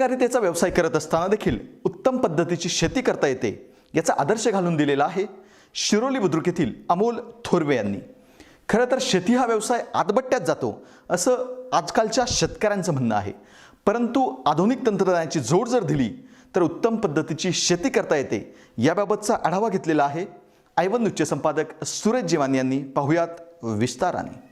पत्रकारितेचा व्यवसाय करत असताना देखील उत्तम पद्धतीची शेती करता येते याचा आदर्श घालून दिलेला आहे शिरोली बुद्रुक येथील अमोल थोरवे यांनी. खरं तर शेती हा व्यवसाय आदबट्ट्यात जातो असं आजकालच्या शेतकऱ्यांचं म्हणणं आहे. परंतु आधुनिक तंत्रज्ञानाची जोड जर दिली तर उत्तम पद्धतीची शेती करता येते याबाबतचा आढावा घेतलेला आहे आयवन उच्च संपादक सुरेश जीवानी यांनी. पाहुयात विस्ताराने.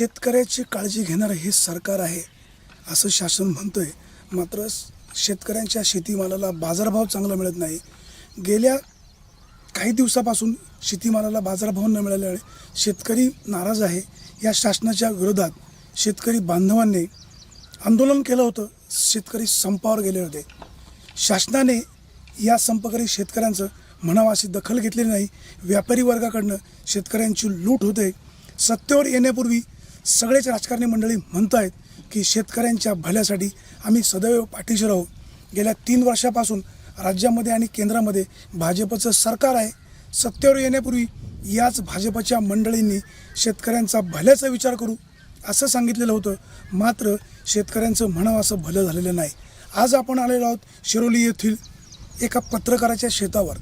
शेतकऱ्याची काळजी घेणारं हे सरकार आहे असं शासन म्हणतोय. मात्र शेतकऱ्यांच्या शेतीमालाला बाजारभाव चांगला मिळत नाही. गेल्या काही दिवसापासून शेतीमालाला बाजारभाव न मिळाल्यामुळे शेतकरी नाराज आहे. या शासनाच्या विरोधात शेतकरी बांधवांनी आंदोलन केलं होतं. शेतकरी संपावर गेले होते. शासनाने या संपकरी शेतकऱ्यांचं म्हणावं अशी दखल घेतलेली नाही. व्यापारी वर्गाकडनं शेतकऱ्यांची लूट होते. सत्तेवर येण्यापूर्वी सगळेच राजकारणी मंडळी म्हणत आहेत की शेतकऱ्यांच्या भल्यासाठी आम्ही सदैव पाठीशी राहू. गेल्या तीन वर्षापासून राज्यामध्ये आणि केंद्रामध्ये भाजपचं सरकार आहे. सत्तेवर येण्यापूर्वी याच भाजपच्या मंडळींनी शेतकऱ्यांचा भल्याचा विचार करू असं सांगितलेलं होतं. मात्र शेतकऱ्यांचं म्हणावं असं भलं झालेलं नाही. आज आपण आलेलो आहोत शिरोली येथील एका पत्रकाराच्या शेतावर.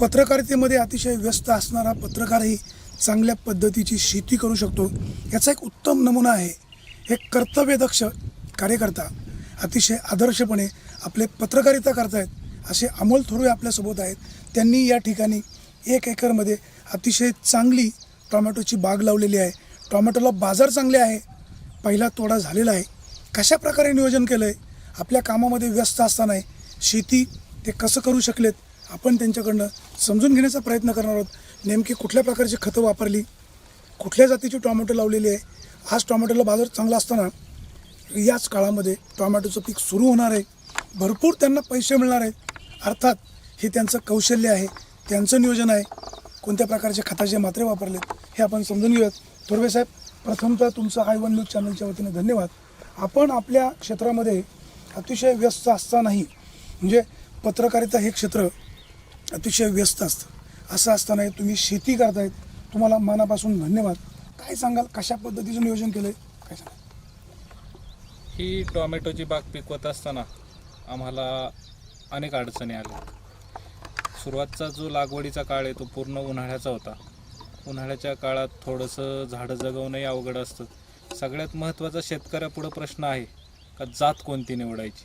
पत्रकारितेमध्ये अतिशय व्यस्त असणारा पत्रकारही चांगल्या पद्धतीची शेती करू शकतो. याचा एक उत्तम नमुना आहे. हे कर्तव्यदक्ष कार्यकर्ता अतिशय आदर्शपणे आपले पत्रकारिता करतायत असे अमोल थोरवे आपल्यासोबत आहेत. त्यांनी या ठिकाणी एक एकरमध्ये अतिशय चांगली टोमॅटोची बाग लावलेली आहे. टोमॅटोला बाजार चांगले आहे. पहिला तोडा झालेला आहे. कशा प्रकारे नियोजन केलं आहे आपल्या कामामध्ये व्यस्त असताना शेती ते कसं करू शकलेत? आपण त्यांच्याकडनं समजून घेण्याचा प्रयत्न करणार आहोत. नेमकी कुठल्या प्रकारची खतं वापरली? कुठल्या जातीची टोमॅटो लावलेली आहे? आज टोमॅटोला बाजार चांगला असताना याच काळामध्ये टोमॅटोचं पीक सुरू होणार आहे. भरपूर त्यांना पैसे मिळणार आहेत अर्थात हे त्यांचं कौशल्य आहे. त्यांचं नियोजन आहे. कोणत्या प्रकारचे खताचे मात्रे वापरलेत हे आपण समजून घेऊयात. थोरवे साहेब प्रथमतः तुमचं आय वन न्यूज चॅनलच्या वतीने धन्यवाद. आपण आपल्या क्षेत्रामध्ये अतिशय व्यस्त असतानाही म्हणजे पत्रकारिता हे क्षेत्र अतिशय व्यस्त असतं. असं असताना तुम्ही शेती करतायत. तुम्हाला मनापासून धन्यवाद. काय सांगाल? कशा पद्धतीचं नियोजन केलं आहे काय सांगाल? ही टोमॅटोची बाग पिकवत असताना आम्हाला अनेक अडचणी आल्या. सुरुवातचा जो लागवडीचा काळ आहे तो पूर्ण उन्हाळ्याचा होता. उन्हाळ्याच्या काळात थोडंसं झाडं जगवणंही अवघड असतं. सगळ्यात महत्त्वाचा शेतकऱ्यापुढं प्रश्न आहे का जात कोणती निवडायची?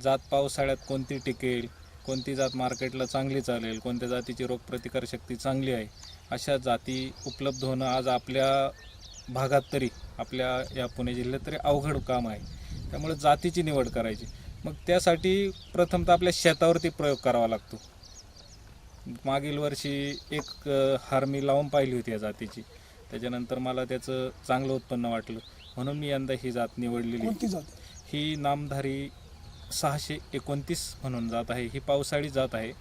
जात पावसाळ्यात कोणती टिकेल? कोणती जात मार्केटला चांगली चालेल कोणत्या जातीची रोगप्रतिकारशक्ती चांगली आहे अशा जाती उपलब्ध होणं आज आपल्या भागात तरी आपल्या या पुणे जिल्ह्यात तरी अवघड काम आहे. त्यामुळे जातीची निवड करायची. मग त्यासाठी प्रथमतः आपल्या शेतावरती प्रयोग करावा लागतो. मागील वर्षी एक हार मी लावून पाहिली होती या जातीची. त्याच्यानंतर मला त्याचं चांगलं उत्पन्न वाटलं. म्हणून मी यंदा ही जात निवडलेली. ही नामधारी सहाशे एकोणतीस म्हणून जात आहे. ही पावसाळी जात आहे.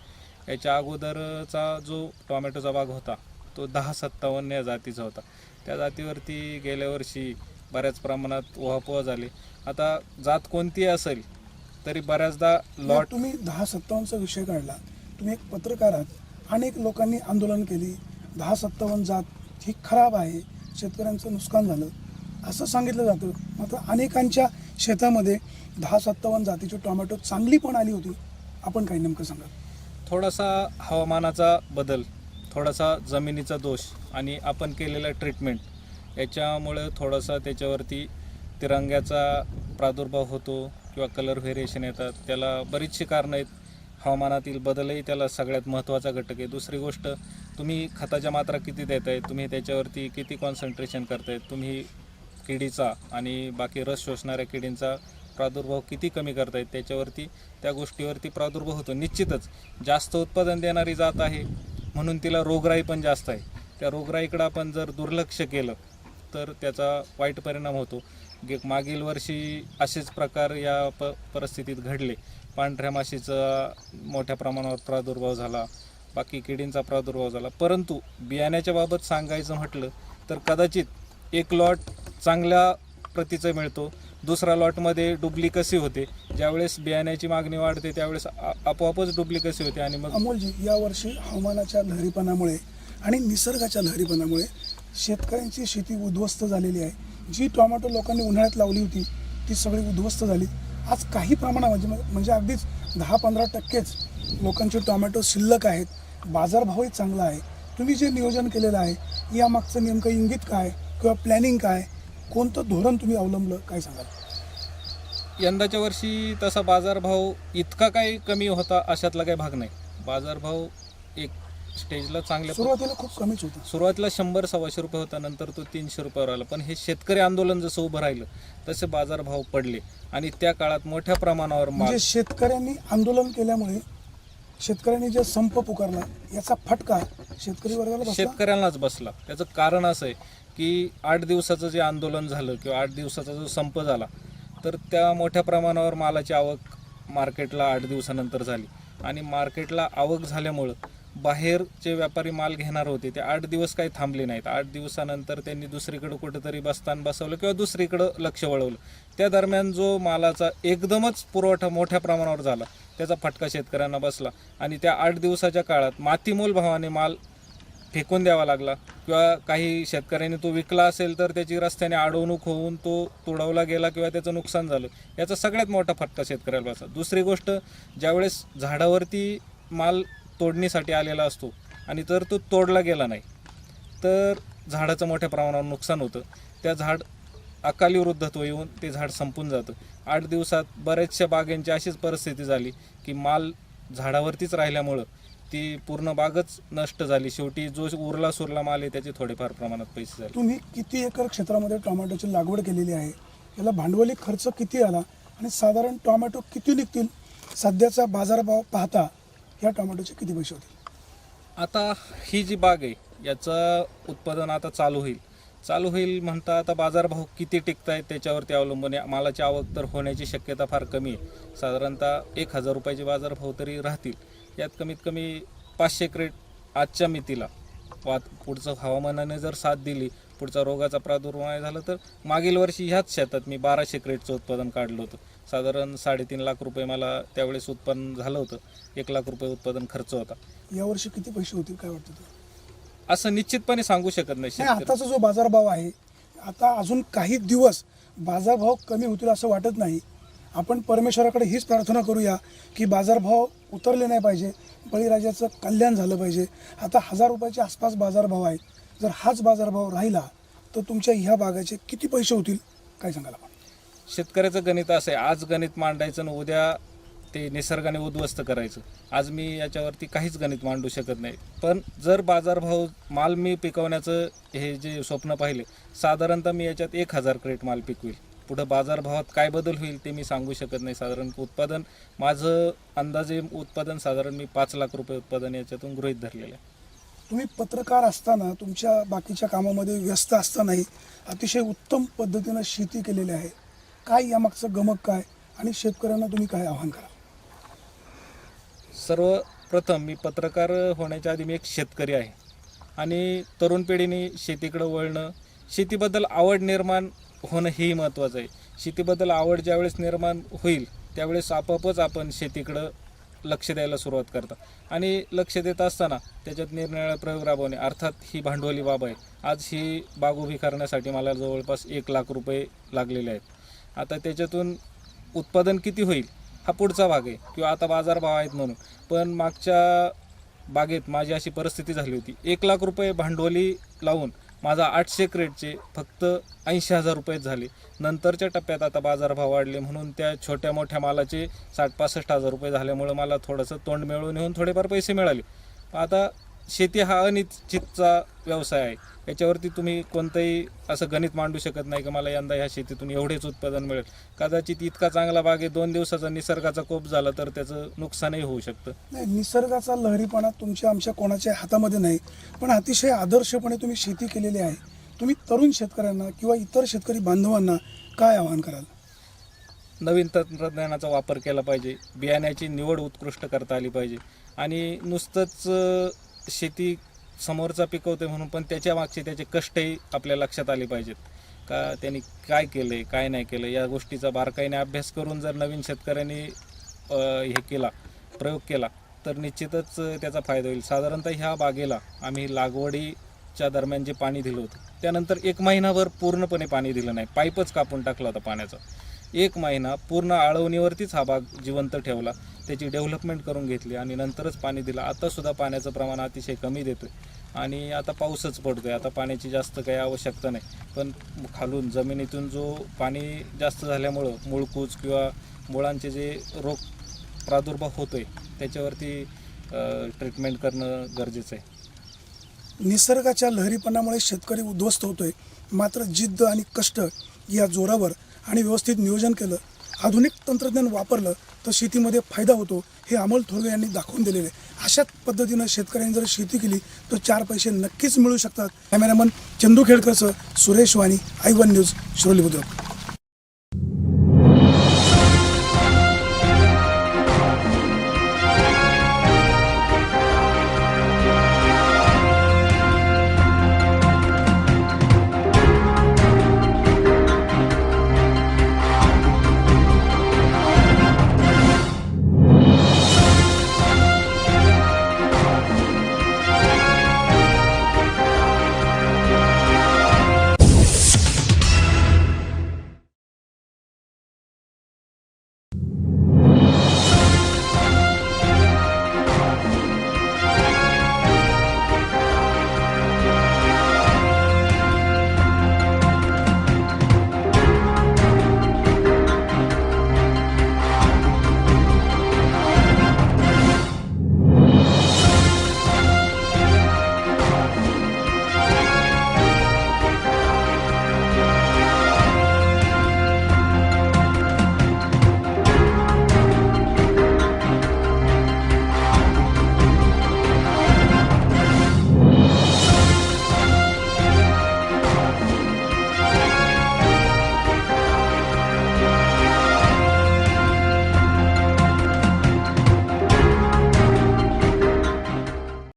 याच्या अगोदरचा जो टोमॅटोचा बाग होता तो दहा सत्तावन्न या जातीचा होता. त्या जातीवरती गेल्या वर्षी बऱ्याच प्रमाणात उहापोहा झाले. आता जात कोणती असेल तरी बऱ्याचदा लॉट लॉट तुम्ही दहा सत्तावन्नचा विषय काढला. तुम्ही एक पत्रकार आहात. अनेक लोकांनी आंदोलन केली. दहा सत्तावन्न जात ही खराब आहे. शेतकऱ्यांचं नुकसान झालं. असं सांगितलं जातं. मात्र अनेकांच्या शेतामध्ये दहा सत्तावन्न जातीची टोमॅटो चांगली पण आली होती. आपण काही नेमकं सांगा थोडासा हवामानाचा बदल थोडासा जमिनीचा दोष आणि आपण केलेला ट्रीटमेंट याच्यामुळे थोडासा त्याच्यावरती तिरंग्याचा प्रादुर्भाव होतो किंवा कलर व्हेरिएशन येतात. त्याला बरीचशी कारणं आहेत. हवामानातील बदलही त्याला सगळ्यात महत्त्वाचा घटक आहे. दुसरी गोष्ट तुम्ही खताच्या मात्रा किती देत आहे तुम्ही त्याच्यावरती किती कॉन्सन्ट्रेशन करताय तुम्ही किडीचा आणि बाकी रस शोषणाऱ्या किडींचा प्रादुर्भाव किती कमी करतायत त्याच्यावरती त्या गोष्टीवरती प्रादुर्भाव होतो. निश्चितच जास्त उत्पादन देणारी जात आहे म्हणून तिला रोगराई पण जास्त आहे. त्या रोगराईकडं आपण जर दुर्लक्ष केलं तर त्याचा वाईट परिणाम होतो. गे मागील वर्षी असेच प्रकार या प परिस्थितीत घडले. पांढऱ्या माशीचा मोठ्या प्रमाणावर प्रादुर्भाव झाला बाकी किडींचा प्रादुर्भाव झाला. परंतु बियाण्याच्या बाबत सांगायचं म्हटलं तर कदाचित एक लॉट चांगल्या प्रतीचं मिळतो. दुसरा लॉटमध्ये डुप्लिकसी होते? ज्यावेळेस बियाण्याची मागणी वाढते त्यावेळेस आ- आपोआपच डुप्लिकसी होते? आणि मग अमोलजी यावर्षी हवामानाच्या लहरीपणामुळे आणि निसर्गाच्या लहरीपणामुळे शेतकऱ्यांची शेती उद्ध्वस्त झालेली आहे. जी टोमॅटो लोकांनी उन्हाळ्यात लावली होती ती सगळी उद्ध्वस्त झाली आज काही प्रमाणामध्ये म्हणजे म्हणजे अगदीच दहा पंधरा टक्केच लोकांचे टोमॅटो शिल्लक आहेत. बाजारभावही चांगला आहे. तुम्ही जे नियोजन केलेलं आहे यामागचं नेमकं इंगित काय? किंवा प्लॅनिंग काय? कोणतं धोरण तुम्ही अवलंबलं? काय सांगाल? यंदाच्या वर्षी तसा बाजारभाव इतका काही कमी होता अशातला काही भाग नाही. बाजारभाव एक स्टेजला चांगल्या सुरुवातीला खूप कमीच होतं. सुरुवातीला शंभर सव्वाशे रुपये होता नंतर तो तीनशे रुपयावर आला. पण हे शेतकरी आंदोलन जसं उभं राहिलं तसे बाजारभाव पडले. आणि त्या काळात मोठ्या प्रमाणावर म्हणजे शेतकऱ्यांनी आंदोलन केल्यामुळे शेतकऱ्यांनी जे संप पुकारला याचा फटका शेतकरी वर्गाला शेतकऱ्यांनाच बसला. त्याचं कारण असं आहे की आठ दिवसाचं जे आंदोलन झालं किंवा आठ दिवसाचा जो संप झाला तर त्या मोठ्या प्रमाणावर मालाची आवक मार्केटला आठ दिवसानंतर झाली. आणि मार्केटला आवक झाल्यामुळं बाहेरचे व्यापारी माल घेणार होते ते आठ दिवस काही थांबले नाहीत. आठ दिवसानंतर त्यांनी दुसरीकडं कुठंतरी बस्तान बसवलं किंवा दुसरीकडं लक्ष वळवलं. त्या दरम्यान जो मालाचा एकदमच पुरवठा मोठ्या प्रमाणावर झाला त्याचा फटका शेतकऱ्यांना बसला. आणि त्या आठ दिवसाच्या काळात मातीमोल भावाने माल फेकून द्यावा लागला. किंवा काही शेतकऱ्यांनी तो विकला असेल तर त्याची रस्त्याने अडवणूक होऊन तो तोडवला गेला किंवा त्याचं नुकसान झालं. याचा सगळ्यात मोठा फटका शेतकऱ्याला बसा. दुसरी गोष्ट ज्यावेळेस झाडावरती माल तोडणीसाठी आलेला असतो आणि तर तो तोडला गेला नाही तर झाडाचं मोठ्या प्रमाणावर नुकसान होतं. त्या झाड अकाली वृद्धत्व येऊन ते झाड संपून जातं. आठ दिवसात बऱ्याचशा बागांची अशीच परिस्थिती झाली की माल झाडावरतीच राहिल्यामुळं ती पूर्ण बागच नष्ट झाली. शेवटी जो उरला सुरला माल आहे त्याचे थोडेफार प्रमाणात पैसे झाले. तुम्ही किती एकर क्षेत्रामध्ये टोमॅटोची लागवड केलेली आहे? याला भांडवली खर्च किती आला? आणि साधारण टोमॅटो किती निघतील? सध्याचा बाजारभाव पाहता या टोमॅटोचे किती पैसे होतील? आता ही जी बाग आहे याचं उत्पादन आता चालू होईल. चालू होईल म्हणता आता बाजारभाव किती टिकत आहेत त्याच्यावरती अवलंबून आहे. मालाची आवक तर होण्याची शक्यता फार कमी आहे. साधारणतः एक हजार रुपयाचे बाजारभाव तरी राहतील. यात कमीत कमी पाचशे क्रेट आजच्या मितीला. वात पुढचं हवामानाने जर साथ दिली पुढचा रोगाचा प्रादुर्भाव नाही झाला तर मागील वर्षी ह्याच शेतात मी बाराशे क्रेटचं उत्पादन काढलं होतं. साधारण साडेतीन लाख रुपये मला त्यावेळेस उत्पन्न झालं होतं. एक लाख रुपये उत्पादन खर्च होता. यावर्षी किती पैसे होतील काय वाटतं तुला? असं निश्चितपणे सांगू शकत नाही नाही शेतकरी. आताचा जो बाजारभाव आहे आता अजून काही दिवस बाजारभाव कमी होतील असं वाटत नाही. आपण परमेश्वराकडे हीच प्रार्थना करूया की बाजारभाव उतरले नाही पाहिजे. बळीराजाचं कल्याण झालं पाहिजे. आता हजार रुपयाच्या आसपास बाजारभाव आहे जर हाच बाजारभाव राहिला तर तुमच्या ह्या बागाचे किती पैसे होतील? काय सांगाल आपण? शेतकऱ्याचं गणित असं आहे. आज गणित मांडायचं आणि उद्या ते निसर्गाने उद्ध्वस्त करायचं. आज मी याच्यावरती काहीच गणित मांडू शकत नाही. पण जर बाजारभाव माल मी पिकवण्याचं हे जे स्वप्न पाहिले साधारणतः मी याच्यात एक हजार क्रेट माल पिकवेल. पुढं बाजारभावात काय बदल होईल ते मी सांगू शकत नाही. साधारण उत्पादन माझं अंदाजे उत्पादन साधारण मी पाच लाख रुपये उत्पादन याच्यातून गृहीत धरलेलं आहे. तुम्ही पत्रकार असताना तुमच्या बाकीच्या कामामध्ये व्यस्त असतानाही अतिशय उत्तम पद्धतीनं शेती केलेली आहे. काय यामागचं गमक काय आणि शेतकऱ्यांना तुम्ही काय आव्हान करा सर्वप्रथम मी पत्रकार होण्याच्या आधी मी एक शेतकरी आहे. आणि तरुण पिढीने शेतीकडे वळणं शेतीबद्दल आवड निर्माण होणं हेही महत्त्वाचं आहे. शेतीबद्दल आवड ज्यावेळेस निर्माण होईल त्यावेळेस आपोआपच आपण शेतीकडं लक्ष द्यायला सुरुवात करता. आणि लक्ष देत असताना त्याच्यात निरनिराळे प्रयोग राबवणे अर्थात ही भांडवली बाब आहे. आज ही बाग उभी करण्यासाठी मला जवळपास एक लाख रुपये लागलेले आहेत. आता त्याच्यातून उत्पादन किती होईल हा पुढचा भाग आहे किंवा आता बाजारभाव आहेत म्हणून. पण मागच्या बागेत माझी अशी परिस्थिती झाली होती. एक लाख रुपये भांडवली लावून माझा आठशे क्रेटचे फक्त ऐंशी हजार रुपयेच झाले. नंतरच्या टप्प्यात आता बाजारभाव वाढले म्हणून त्या छोट्या मोठ्या मालाचे साठ पासष्ट हजार रुपये झाल्यामुळं मला थोडंसं तोंड मिळवून येऊन थोडेफार पैसे मिळाले. आता शेती हा अनिश्चितचा व्यवसाय आहे. याच्यावरती तुम्ही कोणतंही असं गणित मांडू शकत नाही की मला यंदा ह्या शेतीतून एवढेच उत्पादन मिळेल. कदाचित इतका चांगला बाग आहे दोन दिवसाचा निसर्गाचा कोप झाला तर त्याचं नुकसानही होऊ शकतं. नाही निसर्गाचा लहरीपणा तुमच्या आमच्या कोणाच्या हातामध्ये नाही पण अतिशय आदर्शपणे तुम्ही शेती केलेली आहे. तुम्ही तरुण शेतकऱ्यांना किंवा इतर शेतकरी बांधवांना काय आवाहन कराल? नवीन तंत्रज्ञानाचा वापर केला पाहिजे. बियाण्याची निवड उत्कृष्ट करता आली पाहिजे. आणि नुसतंच शेती समोरचा पिकवते म्हणून पण त्याच्या मागचे त्याचे कष्टही आपल्या लक्षात आले पाहिजेत. का त्यांनी काय केलं आहे काय नाही केलं या गोष्टीचा बारकाईने अभ्यास करून जर नवीन शेतकऱ्यांनी हे केला प्रयोग केला तर निश्चितच त्याचा फायदा होईल. साधारणतः ह्या बागेला आम्ही लागवडीच्या दरम्यान जे पाणी दिलं होतं त्यानंतर एक महिनाभर पूर्णपणे पाणी दिलं नाही. पाईपच कापून टाकला होता पाण्याचा. एक महिना पूर्ण आळवणीवरतीच हा बाग जिवंत ठेवला. त्याची डेव्हलपमेंट करून घेतली आणि नंतरच पाणी दिलं. आतासुद्धा पाण्याचं प्रमाण अतिशय कमी देतोय. आणि आता पाऊसच पडतो आहे आता पाण्याची जास्त काही आवश्यकता नाही. पण खालून जमिनीतून जो पाणी जास्त झाल्यामुळं मुळकूच किंवा मुळांचे जे रोग प्रादुर्भाव होतो आहे त्याच्यावरती ट्रीटमेंट करणं गरजेचं आहे. निसर्गाच्या लहरीपणामुळे शेतकरी उद्ध्वस्त होतोय. मात्र जिद्द आणि कष्ट या जोरावर आणि व्यवस्थित नियोजन केलं आधुनिक तंत्रज्ञान वापरलं तर शेतीमध्ये फायदा होतो हे अमोल थोरवे यांनी दाखवून दिलेले आहे. अशाच पद्धतीनं शेतकऱ्यांनी जर शेती केली तर चार पैसे नक्कीच मिळू शकतात cameraman Chandu खेडकरसह Suresh Vani I one news Shiroli Budruk